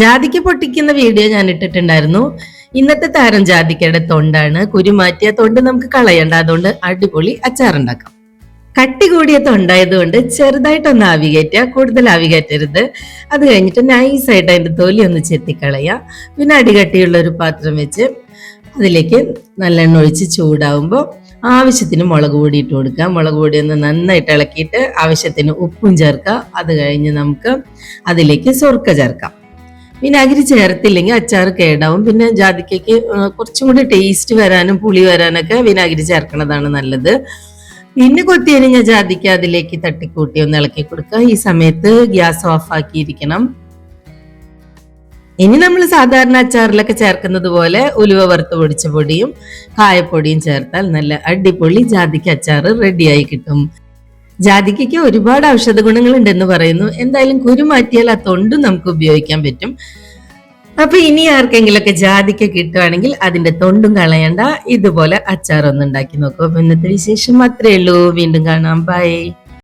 ജാതിക്ക പൊട്ടിക്കുന്ന വീഡിയോ ഞാൻ ഇട്ടിട്ടുണ്ടായിരുന്നു. ഇന്നത്തെ താരം ജാതിക്കയുടെ തൊണ്ടാണ്. കുരുമാറ്റിയ തൊണ്ട് നമുക്ക് കളയണ്ട. അതുകൊണ്ട് അടിപൊളി അച്ചാറുണ്ടാക്കാം കട്ടി കൂടിയ തൊണ്ടായതുകൊണ്ട് ചെറുതായിട്ടൊന്ന് ആവി കയറ്റുക കൂടുതൽ ആവി കയറ്റരുത് അത് കഴിഞ്ഞിട്ട് നൈസായിട്ട് അതിന്റെ തൊലി ഒന്ന് ചെത്തിക്കളയുക. പിന്നെ അടികട്ടിയുള്ള ഒരു പാത്രം വെച്ച് അതിലേക്ക് നല്ലെണ്ണ ഒഴിച്ച് ചൂടാവുമ്പോൾ ആവശ്യത്തിന് മുളക് പൊടി ഇട്ട് കൊടുക്കുക. മുളക് പൊടി ഒന്ന് നന്നായിട്ട് ഇളക്കിയിട്ട് ആവശ്യത്തിന് ഉപ്പും ചേർക്കുക. അത് കഴിഞ്ഞ് നമുക്ക് അതിലേക്ക് സ്വർക്ക ചേർക്കാം. വിനാഗിരി ചേർത്തില്ലെങ്കിൽ അച്ചാർ കേടാവും. പിന്നെ ജാതിക്കയ്ക്ക് കുറച്ചും കൂടി ടേസ്റ്റ് വരാനും പുളി വരാനൊക്കെ വിനാഗിരി ചേർക്കുന്നതാണ് നല്ലത്. പിന്നെ കൊത്തിയരിഞ്ഞ ജാതിക്ക അതിലേക്ക് തട്ടിക്കൂട്ടി ഒന്ന് ഇളക്കി കൊടുക്കുക. ഈ സമയത്ത് ഗ്യാസ് ഓഫ് ആക്കിയിരിക്കണം. ഇനി നമ്മൾ സാധാരണ അച്ചാറിലൊക്കെ ചേർക്കുന്നത് പോലെ ഉലുവ വറുത്ത് പൊടിച്ച പൊടിയും കായപ്പൊടിയും ചേർത്താൽ നല്ല അടിപൊളി ജാതിക്ക അച്ചാർ റെഡിയായി കിട്ടും. ജാതിക്കയ്ക്ക് ഒരുപാട് ഔഷധ ഗുണങ്ങൾ ഉണ്ടെന്ന് പറയുന്നു. എന്തായാലും കുരു മാറ്റിയാൽ ആ തൊണ്ടും നമുക്ക് ഉപയോഗിക്കാൻ പറ്റും. അപ്പൊ ഇനി ആർക്കെങ്കിലുമൊക്കെ ജാതിക്ക കിട്ടുവാണെങ്കിൽ അതിന്റെ തൊണ്ടും കളയണ്ട. ഇതുപോലെ അച്ചാർ ഒന്നുണ്ടാക്കി നോക്കൂ. അപ്പൊ ഇന്നത്തെ വിശേഷം അത്രേ ഉള്ളൂ. വീണ്ടും കാണാം. ബൈ